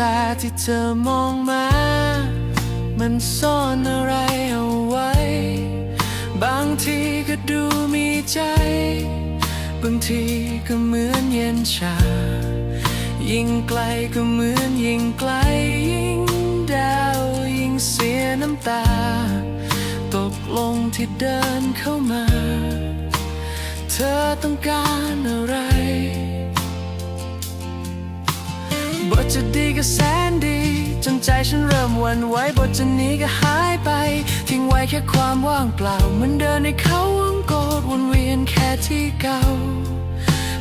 ตาที่เธอมองมา มันซ่อนอะไรเอาไว้ บางทีก็ดูมีใจ บางทีก็เหมือนเย็นชา ยิ่งไกลก็เหมือนยิ่งไกล ยิ่งดาวยิ่งเสียน้ำตา ตกลงที่เดินเข้ามา เธอต้องการอะไร บทจะดีก็แสนดี จนใจฉันเริ่มวันไหวบทจะนี้ก็หายไป ทิ้งไว้แค่ความว่างเปล่าเหมันเดินในเขาวงกดวนเวียนแค่ที่เก่า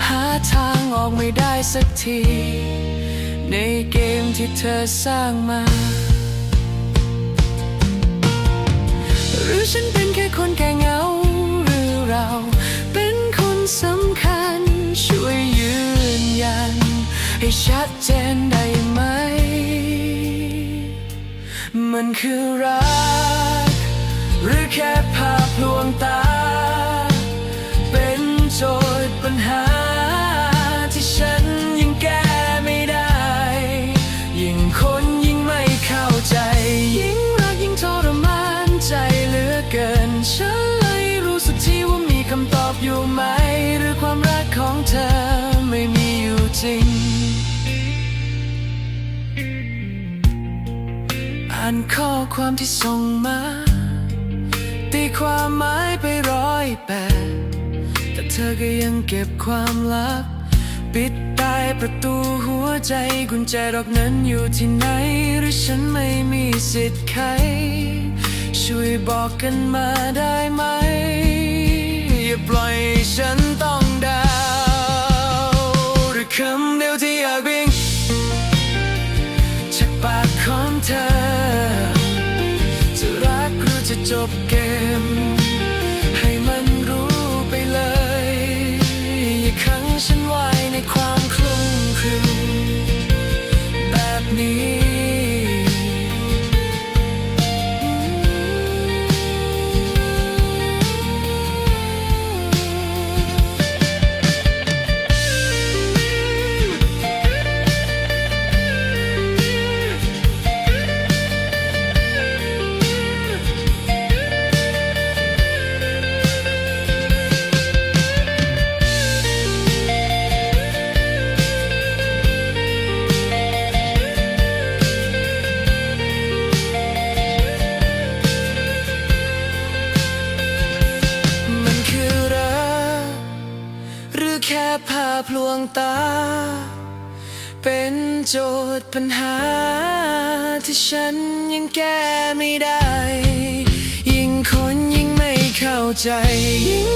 หาทางออกไม่ได้สักที ในเกมที่เธอสร้างมา หรือฉันเป็นแค่คนแก่เงาหรือเรา ให้ชัดเจนได้ไหม มันคือรัก หรือแค่ภาพลวงตา เป็นโจทย์ปัญหา ที่ฉันยังแก้ไม่ได้ ยิ่งคนยิ่งไม่เข้าใจ ยิ่งรักยิ่งทรมานใจเหลือเกิน ฉันเลยรู้สึกที่ว่ามีคำตอบอยู่ไหม หรือความรักของเธอไม่มีอยู่จริง อ่านข้อความที่ส่งมา ตีความหมายไปร้อยแปดแต่เธอก็ยังเก็บความลับ ปิดตายประตูหัวใจกุญแจดอกนั้นอยู่ที่ไหน หรือฉันไม่มีสิทธิ์ใคร ช่วยบอกกันมาได้ไหม จะจบ ผ้าพลวงตา เป็นโจทย์ปัญหา ที่ฉันยังแก้ไม่ได้ ยิ่งคนยิ่งไม่เข้าใจยิ่ง